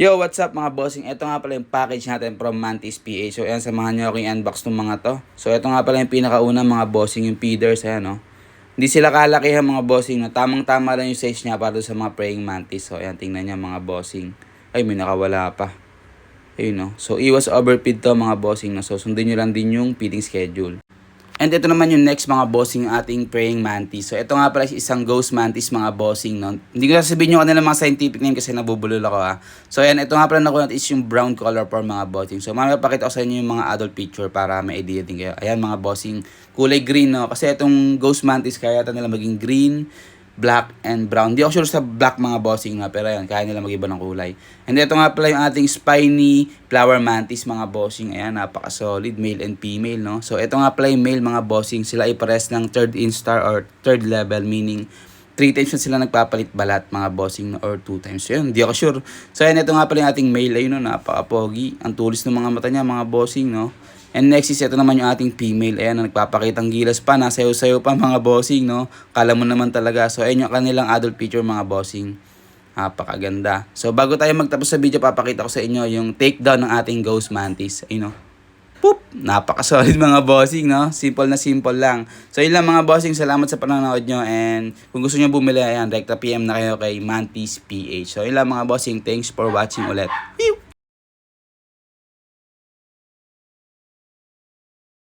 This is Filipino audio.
Yo, what's up mga bossing? Ito nga pala yung package natin from Mantis PH. So, ayan, samahan nyo ako yung unbox ng mga to. So, ito nga pala yung pinakauna mga bossing, yung feeders, ayan, no? Hindi sila kalakihan mga bossing, no? Tamang-tama lang yung size niya para sa mga praying mantis. So, ayan, tingnan niya mga bossing. Ay, may nakawala pa. Ayun, no? So, iwas overfeed to mga bossing, no? So, sundin nyo lang din yung feeding schedule. And ito naman yung next mga bossing ating praying mantis. So ito nga pala isang ghost mantis mga bossing. No? Hindi ko sasabihin yung kanila mga scientific name kasi nabubulol ako ha. So ayan, ito nga pala nakuha is yung brown color for mga bossing. So mamaya pakita ko sa inyo yung mga adult picture para may idea din kayo. Ayan mga bossing, kulay green no. Kasi itong ghost mantis kaya ito nila maging green, black and brown. Di ako sure sa black mga bossing na, pero yan, kaya nila mag-iba ng kulay. And ito nga pala yung ating spiny flower mantis mga bossing. Ayan, napaka-solid, male and female, no? So, ito nga pala yung male mga bossing. Sila ipares ng third instar or third level, meaning 3 times na sila nagpapalit balat mga bossing or 2 times. So, yun, di ako sure. So, ayan, ito nga pala yung ating male. Ayun, no, napaka-pogi. Ang tulis ng mga mata niya, mga bossing, no? And next is ito naman yung ating female. Ayan, na nagpapakitang gilas pa. Nasayo-sayo pa mga bossing, no? Kala mo naman talaga. So, ayan yung kanilang adult picture mga bossing. Napakaganda. So, bago tayo magtapos sa video, papakita ko sa inyo yung takedown ng ating ghost mantis. Ayun, no? Poop! Napaka-solid mga bossing, no? Simple na simple lang. So, yun lang mga bossing. Salamat sa panonood nyo. And kung gusto nyo bumili, ayan, direkta PM na kayo kay Mantis PH. So, yun lang mga bossing. Thanks for watching ulit. Pew!